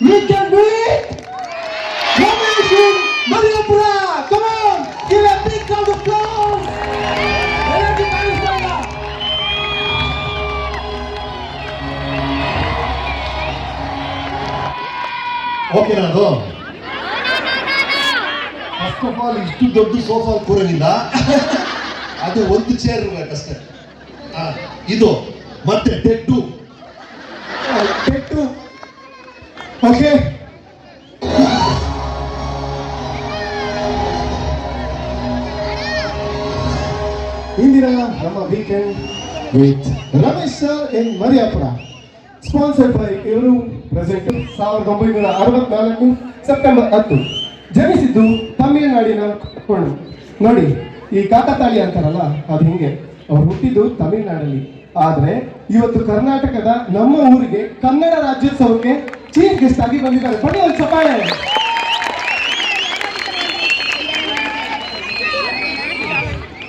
You can do it! Ramesh in Mariapura! Come on! Give a big round of applause! ಎಲ್ಲರಿಗೂ ಕಾಣಿಸ್ತಾ ಇಲ್ಲ? Okay ನಾನು first of all ಇಷ್ಟು ದೊಡ್ಡ sofa ಕೂರಂಗಿಲ್ಲ ಅದು ಒಂದು ಚೇರ್ ಇರ್ಬೇಕಷ್ಟೇ ಇದು ಮತ್ತೆ ಟೆಟ್ಟು ಓಕೆ ಇಂದಿನ ನಮ್ಮ weekend with Ramesh sir in Mariyapura sponsored by ಇವರು ಪ್ರೆಸೆಂಟ್ ಸಾವಿರದ ಒಂಬೈನೂರ ಅರವತ್ನಾಲ್ಕು ಸೆಪ್ಟೆಂಬರ್ ಹತ್ತು. ಜನಿಸಿದ್ದು ತಮಿಳುನಾಡಿನ ಕೊಂಡು ನೋಡಿ, ಈ ಕಾಕತಾಳಿ ಅಂತಾರಲ್ಲ, ಅದು ಹಿಂಗೆ. ಅವ್ರು ಹುಟ್ಟಿದ್ದು ತಮಿಳುನಾಡಲ್ಲಿ. ಆದ್ರೆ, ಇವತ್ತು ಕರ್ನಾಟಕದ ನಮ್ಮ ಊರಿಗೆ ಕನ್ನಡ ರಾಜ್ಯೋತ್ಸವಕ್ಕೆ ಚೀಫ್ ಗೆಸ್ಟ್ ಆಗಿ ಬಂದಿದ್ದಾರೆ ಬನ್ನಿ ಒಂದು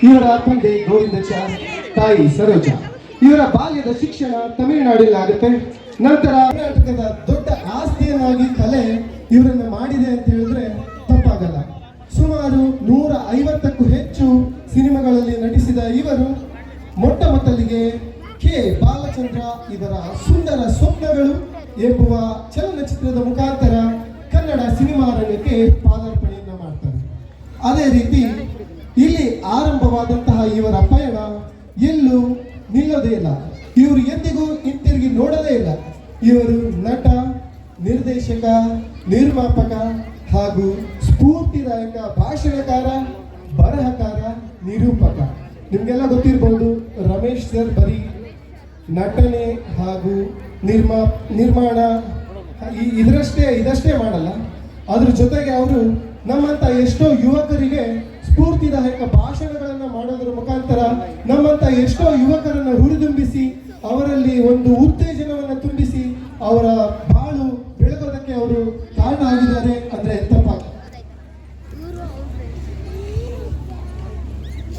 ಇವರ ತಂದೆ ಗೋವಿಂದಚಾರ್ ತಾಯಿ ಸರೋಜ ಇವರ ಬಾಲ್ಯದ ಶಿಕ್ಷಣ ತಮಿಳುನಾಡಿನಲ್ಲಿ ಆಗುತ್ತೆ ನಂತರ ಕರ್ನಾಟಕದ ದೊಡ್ಡ ಆಸ್ತಿಯನ್ನಾಗಿ ಕಲೆ ಇವರನ್ನ ಮಾಡಿದೆ ಅಂತ ಹೇಳಿದ್ರೆ ತಪ್ಪಾಗಲ್ಲ. ಸುಮಾರು ನೂರ ಐವತ್ತಕ್ಕೂ ಹೆಚ್ಚು ಸಿನಿಮಾಗಳಲ್ಲಿ ನಟಿಸಿದ ಇವರು ಮೊಟ್ಟ ಮೊದಲಿಗೆ ಕೆ. ಬಾಲಚಂದ್ರ ಇವರ ಸುಂದರ ಸ್ವಪ್ನಗಳು ಎಂಬುವ ಚಲನಚಿತ್ರದ ಮುಖಾಂತರ ಕನ್ನಡ ಸಿನಿಮಾ ರಂಗಕ್ಕೆ ಪಾದಾರ್ಪಣೆಯನ್ನ ಮಾಡ್ತಾರೆ. ಅದೇ ರೀತಿ ಇಲ್ಲಿ ಆರಂಭವಾದಂತಹ ಇವರ ಪಯಣ ಎಲ್ಲೂ ನಿಲ್ಲೋದೇ ಇಲ್ಲ. ಇವರು ಎಂದಿಗೂ ಹಿಂತಿರುಗಿ ನೋಡದೇ ಇಲ್ಲ. ಇವರು ನಟ, ನಿರ್ದೇಶಕ, ನಿರ್ಮಾಪಕ ಹಾಗೂ ಸ್ಫೂರ್ತಿದಾಯಕ ಭಾಷಣಕಾರ, ಬರಹಕಾರ, ನಿರೂಪಕ. ನಿಮಗೆಲ್ಲ ಗೊತ್ತಿರ್ಬೋದು ರಮೇಶ್ ಸರ್ ಬರೀ ನಟನೆ ಹಾಗೂ ನಿರ್ಮಾ, ನಿರ್ಮಾಣ, ಈ- ಇದರಷ್ಟೇ, ಇದಷ್ಟೇ ಮಾಡಲ್ಲ. ಅದ್ರ ಜೊತೆಗೆ ಅವರು ನಮ್ಮಂತ ಎಷ್ಟೋ ಯುವಕರಿಗೆ ಸ್ಫೂರ್ತಿದಾಯಕ ಭಾಷಣಗಳನ್ನ ಮಾಡೋದ್ರ ಮುಖಾಂತರ ನಮ್ಮಂತ ಎಷ್ಟೋ ಯುವಕರನ್ನ ಹುರಿದುಂಬಿಸಿ, ಅವರಲ್ಲಿ ಒಂದು ಉತ್ತೇಜನವನ್ನ ತುಂಬಿಸಿ, ಅವರ ಬಾಳು ಬೆಳಗೋದಕ್ಕೆ ಅವರು ಕಾರಣ ಆಗಿದ್ದಾರೆ ಅಂದ್ರೆ ತಪ್ಪಾಗ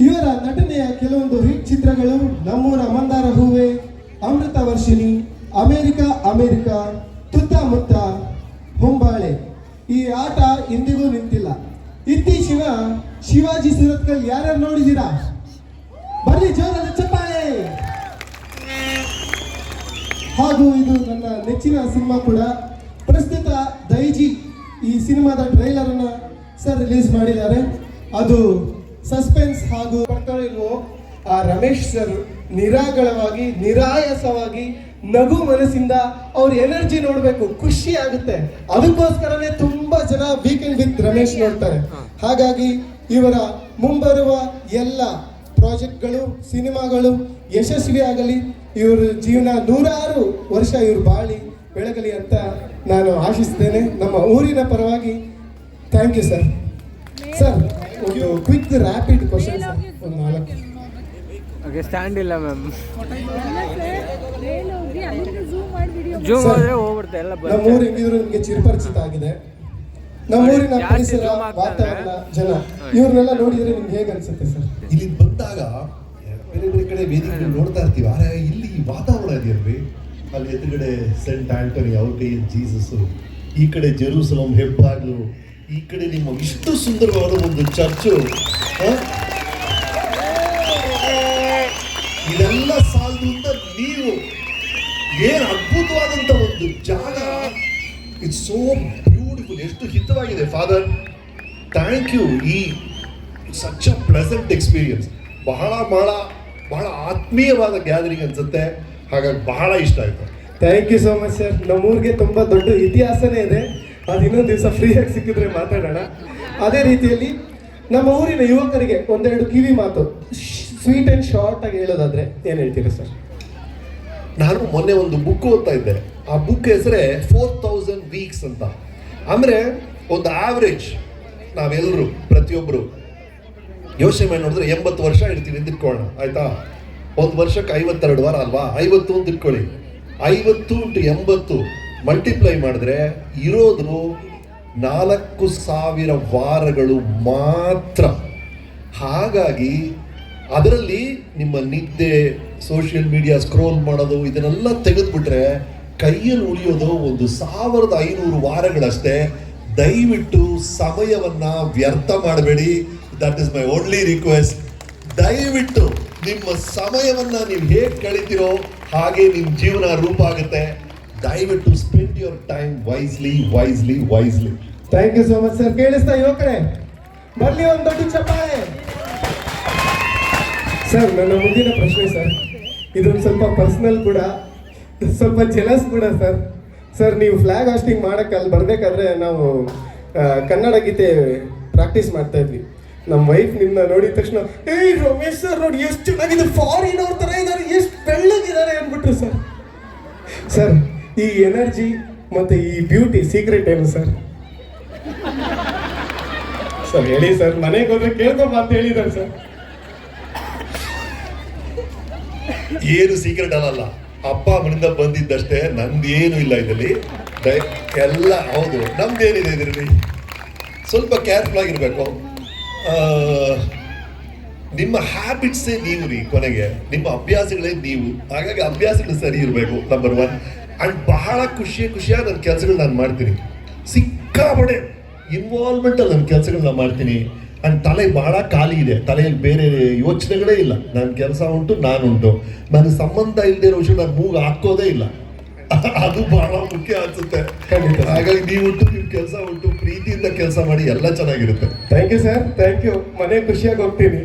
ಇವರ ನಟನೆಯ ಕೆಲವೊಂದು ಹಿಟ್ ಚಿತ್ರಗಳು ನಮ್ಮೂರ ವರ್ಷಿಣಿ ಅಮೆರಿಕ ಅಮೆರಿಕ ತುತ್ತ ಮುತ್ತ ಹೊಂಬಾಳೆ. ಈ ಆಟ ಇಂದಿಗೂ ನಿಂತಿಲ್ಲ. ಇತ್ತೀಚಿನ ಶಿವಾಜಿ ಸುರತ್ಕಲ್ ಯಾರ್ಯಾರು ನೋಡಿದ್ದೀರಾ? ಬರ್ಲಿ, ಜೋರದ ಚಪ್ಪಾಳೆ! ಹಾಗೂ ಇದು ನನ್ನ ನೆಚ್ಚಿನ ಸಿನಿಮಾ ಕೂಡ. ಪ್ರಸ್ತುತ ದೈಜಿ ಈ ಸಿನಿಮಾದ ಟ್ರೈಲರ್ ಅನ್ನ ಸರ್ ರಿಲೀಸ್ ಮಾಡಿದ್ದಾರೆ. ಅದು ಸಸ್ಪೆನ್ಸ್ ಹಾಗೂ ಬರ್ತಾ ಆ ರಮೇಶ್ ಸರ್ ನಿರಾಗಳವಾಗಿ ನಿರಾಯಸವಾಗಿ ನಗು ಮನಸ್ಸಿಂದ ಅವ್ರ ಎನರ್ಜಿ ನೋಡ್ಬೇಕು ಖುಷಿ ಆಗುತ್ತೆ. ಅದಕ್ಕೋಸ್ಕರನೇ ತುಂಬಾ ಜನ ವೀಕೆಂಡ್ ವಿತ್ ರಮೇಶ್ ನೋಡ್ತಾರೆ. ಹಾಗಾಗಿ ಇವರ ಮುಂಬರುವ ಎಲ್ಲ ಪ್ರಾಜೆಕ್ಟ್ಗಳು ಸಿನಿಮಾಗಳು ಯಶಸ್ವಿ ಆಗಲಿ. ಇವರ ಜೀವನ ನೂರಾರು ವರ್ಷ ಇವ್ರು ಬಾಳಿ ಬೆಳಗಲಿ ಅಂತ ನಾನು ಆಶಿಸ್ತೇನೆ. ನಮ್ಮ ಊರಿನ ಪರವಾಗಿ ಥ್ಯಾಂಕ್ ಯು ಸರ್ ಸರ್ ಒಂದು ಕ್ವಿಕ್ ರ್ಯಾಪಿಡ್ ಕ್ವಶನ್ ಸರ್ ಒಂದು ನಾಲ್ಕು. ಓಕೆ ಸ್ಟ್ಯಾಂಡ್ ಇಲ್ಲ ಮ್ಯಾಮ್ ಜೂಮ್ Sir, ಹೋದ್ರೆ ಹೋಗ್ಬಿಡುತ್ತೆ ಎಲ್ಲ ನಮ್ಮ ಊರು ಹೆಂಗಿದ್ರು ನಿಮಗೆ ಚಿರಪರಿಚಿತ ಆಗಿದೆ ನಮ್ಮ ಊರಿನ ಪರಿಸರ ವಾತಾವರಣ ಜನ. ಇವ್ರನ್ನೆಲ್ಲ ನೋಡಿದ್ರೆ ನಿಮ್ಗೆ ಹೇಗೆ ಅನ್ಸುತ್ತೆ ಸರ್? ಇಲ್ಲಿ ಬಂದಾಗ ಬೇರೆ ಬೇರೆ ಕಡೆ ವೇದಿಕೆ ನೋಡ್ತಾ ಇರ್ತೀವಿ. ಆದರೆ ಇಲ್ಲಿ ಈ ವಾತಾವರಣ ಇದೆಯಲ್ರಿ ಅಲ್ಲಿ ಎದುರುಗಡೆ ಸೆಂಟ್ ಆಂಟೋನಿ ಔಟ್ ಜೀಸಸ್ ಈ ಕಡೆ ಜೆರೂಸಲಂ ಹೆಬ್ಬಾಗ್ಲು ಈ ಕಡೆ ನಿಮ್ಮ ಇಷ್ಟು ಸುಂದರವಾದ ಒಂದು ಚರ್ಚು ಇದೆಲ್ಲ ಸಾಲದು ನೀವು ಏನ್ ಅದ್ಭುತವಾದಂತ ಒಂದು ಜಾಗ. ಇಟ್ಸ್ ಸೋ ಬ್ಯೂಟಿಫುಲ್ ಎಷ್ಟು ಹಿತವಾಗಿದೆ ಫಾದರ್ ಥ್ಯಾಂಕ್ ಯು ಈ ಸಚ್ ಅ ಪ್ಲೆಸೆಂಟ್ ಎಕ್ಸ್ಪೀರಿಯನ್ಸ್ ಬಹಳ ಬಹಳ ಬಹಳ ಆತ್ಮೀಯವಾದ ಗ್ಯಾದರಿಂಗ್ ಅನ್ಸುತ್ತೆ. ಹಾಗಾಗಿ ಬಹಳ ಇಷ್ಟ ಆಯ್ತು. Thank you so much sir ನಮ್ಮೂರಿಗೆ ತುಂಬ ದೊಡ್ಡ ಇತಿಹಾಸನೇ ಇದೆ. ಅದು ಇನ್ನೊಂದು ದಿವಸ ಫ್ರೀಯಾಗಿ ಸಿಕ್ಕಿದ್ರೆ ಮಾತಾಡೋಣ. ಅದೇ ರೀತಿಯಲ್ಲಿ ನಮ್ಮ ಊರಿನ ಯುವಕರಿಗೆ ಒಂದೆರಡು ಕಿವಿ ಮಾತು. ಸ್ವೀಟ್ ಆ್ಯಂಡ್ ಶಾರ್ಟ್ ಆಗಿ ಹೇಳೋದಾದ್ರೆ ಏನು ಹೇಳ್ತೀರಾ ಸರ್? ನಾನು ಮೊನ್ನೆ ಒಂದು ಬುಕ್ ಓದ್ತಾ ಇದ್ದೆ. ಆ ಬುಕ್ ಹೆಸರೇ ಫೋರ್ ತೌಸಂಡ್ ವೀಕ್ಸ್ ಅಂತ. ಅಂದರೆ ಒಂದು ಆವ್ರೇಜ್ ನಾವೆಲ್ಲರೂ ಪ್ರತಿಯೊಬ್ಬರು ಯೋಚನೆ ಮಾಡಿ ನೋಡಿದ್ರೆ ಎಂಬತ್ತು ವರ್ಷ ಇರ್ತೀವಿ ಅಂತ ಇಟ್ಕೊಳ್ಳೋಣ, ಆಯ್ತಾ? ಒಂದು ವರ್ಷಕ್ಕೆ ಐವತ್ತೆರಡು ವಾರ ಅಲ್ವಾ? ಐವತ್ತು ಅಂತ ಇಟ್ಕೊಳ್ಳಿ. ಐವತ್ತು ಇಂಟು ಎಂಬತ್ತು ಮಲ್ಟಿಪ್ಲೈ ಮಾಡಿದ್ರೆ ಇರೋದು ನಾಲ್ಕು ಸಾವಿರ ವಾರಗಳು ಮಾತ್ರ. ಹಾಗಾಗಿ ಅದರಲ್ಲಿ ನಿಮ್ಮ ನಿದ್ದೆ ಸೋಷಿಯಲ್ ಮೀಡಿಯಾ ಸ್ಕ್ರೋಲ್ ಮಾಡೋದು, ಇದನ್ನೆಲ್ಲ ತೆಗೆದುಬಿಟ್ರೆ ಕೈಯಲ್ಲಿ ಉಳಿಯೋದು ಒಂದು ಸಾವಿರದ ಐನೂರು ವಾರಗಳಷ್ಟೇ. ದಯವಿಟ್ಟು ಸಮಯವನ್ನ ವ್ಯರ್ಥ ಮಾಡಬೇಡಿ. That is my only request ದಯವಿಟ್ಟು ನಿಮ್ಮ ಸಮಯವನ್ನ ನೀವು ಹೇಗೆ ಕಳಿತೀರೋ ಹಾಗೆ ನಿಮ್ಮ ಜೀವನ ರೂಪ ಆಗುತ್ತೆ. ದಯವಿಟ್ಟು spend your time wisely wisely wisely thank you so much sir ಕೇಳಿಸ್ತಾ ಯುವಕರೇ, ಬರ್ಲಿ ಒಂದು ದೊಡ್ಡ ಚಪ್ಪಾಳೆ. ಸರ್ ನನ್ನ ಮುಂದಿನ ಪ್ರಶ್ನೆ ಸರ್ ಇದೊಂದು ಸ್ವಲ್ಪ ಪರ್ಸನಲ್ ಕೂಡ, ಸ್ವಲ್ಪ ಜೆಲಸ್ ಕೂಡ ಸರ್ ಸರ್ ನೀವು ಫ್ಲಾಗ್ ಹಾಸ್ಟಿಂಗ್ ಮಾಡಕ್ಕೆ ಅಲ್ಲಿ ಬರಬೇಕಾದ್ರೆ ನಾವು ಕನ್ನಡ ಗೀತೆ ಪ್ರಾಕ್ಟೀಸ್ ಮಾಡ್ತಾ ಇದ್ವಿ. ನಮ್ಮ ವೈಫ್ ನಿಮ್ಮನ್ನ ನೋಡಿದ ತಕ್ಷಣ, ಏಯ್, ರಮೇಶ್ ಸರ್ ನೋಡಿ ಎಷ್ಟು ಚೆನ್ನಾಗಿದೆ. ಫಾರಿನ್ ಅವ್ರ ಥರ ಇದ್ದಾರೆ ಎಷ್ಟು ಬೆಳ್ಳಗಿದ್ದಾರೆ ಅಂದ್ಬಿಟ್ರು ಸರ್ ಸರ್ ಈ ಎನರ್ಜಿ ಮತ್ತೆ ಈ ಬ್ಯೂಟಿ ಸೀಕ್ರೆಟ್ ಏನು ಸರ್ ಸರ್ ಹೇಳಿ ಸರ್ ಮನೆಗೆ ಹೋದ್ರೆ ಕೇಳ್ಕೊಂಬ ಅಂತ ಹೇಳಿದ್ದಾರೆ ಸರ್ ಏನು ಸೀಕ್ರೆಟ್ ಅಲ್ಲ ಅಪ್ಪ ಅಮ್ಮನಿಂದ ಬಂದಿದ್ದಷ್ಟೇ, ನಂದೇನು ಇಲ್ಲ ಇದರಲ್ಲಿ. ಎಲ್ಲ ಹೌದು, ನಮ್ದೇನಿದೆ ಇದರಲ್ಲಿ? ಸ್ವಲ್ಪ ಕೇರ್ಫುಲ್ ಆಗಿರ್ಬೇಕು. ನಿಮ್ಮ ಹ್ಯಾಬಿಟ್ಸೇ ನೀವು ರೀ ಕೊನೆಗೆ. ನಿಮ್ಮ ಅಭ್ಯಾಸಗಳೇ ನೀವು. ಹಾಗಾಗಿ ಅಭ್ಯಾಸಗಳು ಸರಿ ಇರಬೇಕು ನಂಬರ್ ಒನ್ ಅಂಡ್ ಬಹಳ ಖುಷಿ ಖುಷಿಯಾಗಿ ನನ್ನ ಕೆಲಸಗಳು ನಾನು ಮಾಡ್ತೀನಿ. ಸಿಕ್ಕಾಪಡೆ ಇನ್ವಾಲ್ವ್ಮೆಂಟಲ್ಲಿ ನನ್ನ ಕೆಲಸಗಳನ್ನ ಮಾಡ್ತೀನಿ. ಅಂಡ್ ತಲೆ ಬಹಳ ಖಾಲಿ ಇದೆ. ತಲೆಯಲ್ಲಿ ಬೇರೆ ಯೋಚನೆಗಳೇ ಇಲ್ಲ. ನನ್ನ ಕೆಲಸ ಉಂಟು ನಾನುಂಟು ನನಗೆ ಸಂಬಂಧ ಇಲ್ಲದೆ ಇರೋ ವಿಷಯ ನಾನು ಮೂಗು ಹಾಕೋದೇ ಇಲ್ಲ. ಅದು ಬಹಳ ಮುಖ್ಯ ಅನ್ಸುತ್ತೆ. ಹಾಗಾಗಿ ನೀವು ಉಂಟು ನಿಮ್ಮ ಕೆಲಸ ಉಂಟು ಪ್ರೀತಿಯಿಂದ ಕೆಲಸ ಮಾಡಿ ಎಲ್ಲ ಚೆನ್ನಾಗಿರುತ್ತೆ. Thank you sir thank you ಮನೆ ಖುಷಿಯಾಗಿ ಹೋಗ್ತೀನಿ.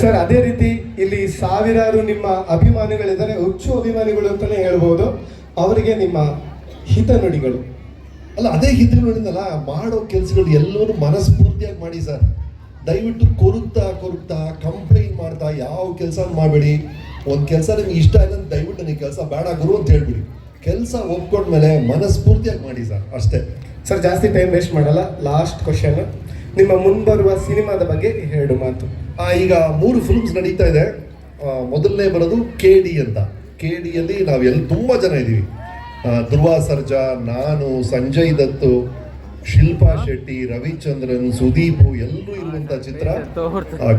ಸರ್ ಅದೇ ರೀತಿ ಇಲ್ಲಿ ಸಾವಿರಾರು ನಿಮ್ಮ ಅಭಿಮಾನಿಗಳಿದ್ದಾರೆ. ಹುಚ್ಚು ಅಭಿಮಾನಿಗಳು ಅಂತಾನೆ ಹೇಳ್ಬೋದು. ಅವರಿಗೆ ನಿಮ್ಮ ಹಿತನುಡಿಗಳು. ಅಲ್ಲ ಅದೇ ಹಿಂದೆ ನೋಡಿದ್ನಲ್ಲ ಮಾಡೋ ಕೆಲಸಗಳು ಎಲ್ಲರೂ ಮನಸ್ಫೂರ್ತಿಯಾಗಿ ಮಾಡಿ ಸರ್. ದಯವಿಟ್ಟು ಕೊರುತ್ತಾ ಕೊರುತ್ತಾ ಕಂಪ್ಲೇಂಟ್ ಮಾಡ್ತಾ ಯಾವ ಕೆಲಸ ಮಾಡಬೇಡಿ. ಒಂದು ಕೆಲಸ ನಿಮ್ಗೆ ಇಷ್ಟ ಇಲ್ಲ ದಯವಿಟ್ಟು ನನಗೆ ಕೆಲಸ ಬೇಡ ಗುರು ಅಂತ ಹೇಳ್ಬಿಡಿ. ಕೆಲಸ ಒಪ್ಕೊಂಡ್ಮೇಲೆ ಮನಸ್ಫೂರ್ತಿಯಾಗಿ ಮಾಡಿ ಸರ್ ಅಷ್ಟೇ. ಸರ್ ಜಾಸ್ತಿ ಟೈಮ್ ವೇಸ್ಟ್ ಮಾಡಲ್ಲ. ಲಾಸ್ಟ್ ಕ್ವಶನ್ ನಿಮ್ಮ ಮುಂಬರುವ ಸಿನಿಮಾದ ಬಗ್ಗೆ ಎರಡು ಮಾತು. ಈಗ ಮೂರು ಫಿಲ್ಮ್ಸ್ ನಡೀತಾ ಇದೆ. ಮೊದಲನೇ ಬರೋದು ಕೆ ಡಿ ಅಂತ. ಕೆ ಡಿಯಲ್ಲಿ ನಾವೆಲ್ಲ ತುಂಬ ಜನ ಇದ್ದೀವಿ. ಧ್ರುವ ಸರ್ಜಾ ನಾನು, ಸಂಜಯ್ ದತ್ತು, ಶಿಲ್ಪಾ ಶೆಟ್ಟಿ, ರವಿಚಂದ್ರನ್, ಸುದೀಪು, ಎಲ್ಲರೂ ಇರುವಂತ ಚಿತ್ರ.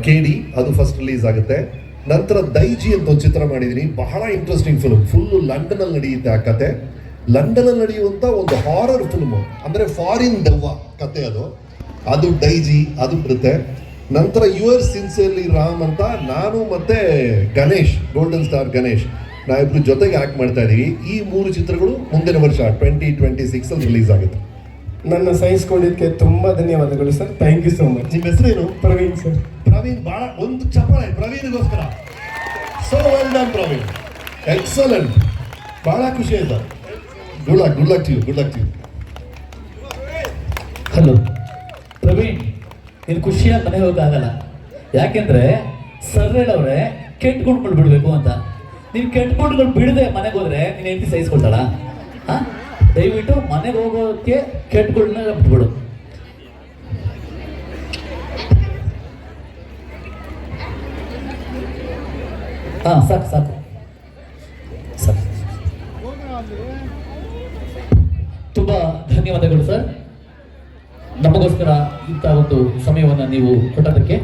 ಕೇಳಿ, ಅದು ಫಸ್ಟ್ ರಿಲೀಸ್ ಆಗುತ್ತೆ. ನಂತರ ದೈಜಿ ಅಂತ ಒಂದು ಚಿತ್ರ ಮಾಡಿದ್ದೀನಿ ಬಹಳ ಇಂಟ್ರೆಸ್ಟಿಂಗ್ ಫಿಲ್ಮ್ ಫುಲ್ಲು ಲಂಡನಲ್ಲಿ ನಡೆಯುತ್ತೆ ಆ ಕತೆ. ಲಂಡನಲ್ಲಿ ನಡೆಯುವಂತ ಒಂದು ಹಾರರ್ ಫಿಲ್ಮ್ ಅಂದ್ರೆ ಫಾರಿನ್ ದೆವ್ವ ಕತೆ ಅದು. ಅದು ಡೈಜಿ ಅದು ಬರುತ್ತೆ ನಂತರ ಯುವರ್ ಸಿನ್ಸಿಯರ್ಲಿ ರಾಮ್ ಅಂತ ನಾನು ಮತ್ತೆ ಗಣೇಶ್ ಗೋಲ್ಡನ್ ಸ್ಟಾರ್ ಗಣೇಶ್. ನಾವಿಬ್ರು ಜೊತೆಗೆ ಆಕ್ಟ್ ಮಾಡ್ತಾ ಇದ್ದೀವಿ ಈ ಮೂರು ಚಿತ್ರಗಳು ಮುಂದಿನ ವರ್ಷ ಟ್ವೆಂಟಿ ಟ್ವೆಂಟಿ ಸಿಕ್ಸ್ ಅಲ್ಲಿ ರಿಲೀಸ್ ಆಗುತ್ತೆ. ನನ್ನ ಸಹಿಸ್ಕೊಂಡಿದ್ದಕ್ಕೆ ತುಂಬಾ ಧನ್ಯವಾದಗಳು sir thank you so much ನಿಮ್ಮ ಹೆಸರೇನು? ಪ್ರವೀಣ್ ಸರ್ ಪ್ರವೀಣ್ ಬಹಳ ಒಂದು ಚಪ್ಪಾಳೆ. ಪ್ರವೀಣ್ಗೋಸ್ಕರ. So well done Praveen. Excellent ಬಹಳ ಖುಷಿ ಆಯ್ತು? Good luck good luck to you good luck to you hello. Praveen ನೀನು ಖುಷಿಯಾಗಿ ಮನೆ ಹೋಗೋಕ್ಕಾಗಲ್ಲ ಯಾಕೆಂದ್ರೆ ಸರ್ ಹೇಳವ್ರೆ ಕೆಟ್ಟ ಗುಡ್ಗಳು ಬಿಡಬೇಕು ಅಂತ. ನೀನು ಕೆಟ್ಟ ಗುಡ್ಗಳು ಬಿಡದೆ ಮನೆಗೆ ಹೋದ್ರೆ ನೀನು ಹೆಂಡತಿ ಸಹಿಸ್ಕೊಳ್ತಾಳ ದಯವಿಟ್ಟು ಮನೆಗೆ ಹೋಗೋಕ್ಕೆ ಕೆಟ್ಟ ಗುಡ್ನ ಬಿಟ್ಬಿಡು. ಹಾ, ಸಾಕು ಸಾಕು. ಸಾಕು. ತುಂಬಾ ಧನ್ಯವಾದಗಳು, ಸರ್. ನಮಗೋಸ್ಕರ ಇಂಥ ಒಂದು ಸಮಯವನ್ನು ನೀವು ಕೊಟ್ಟದಕ್ಕೆ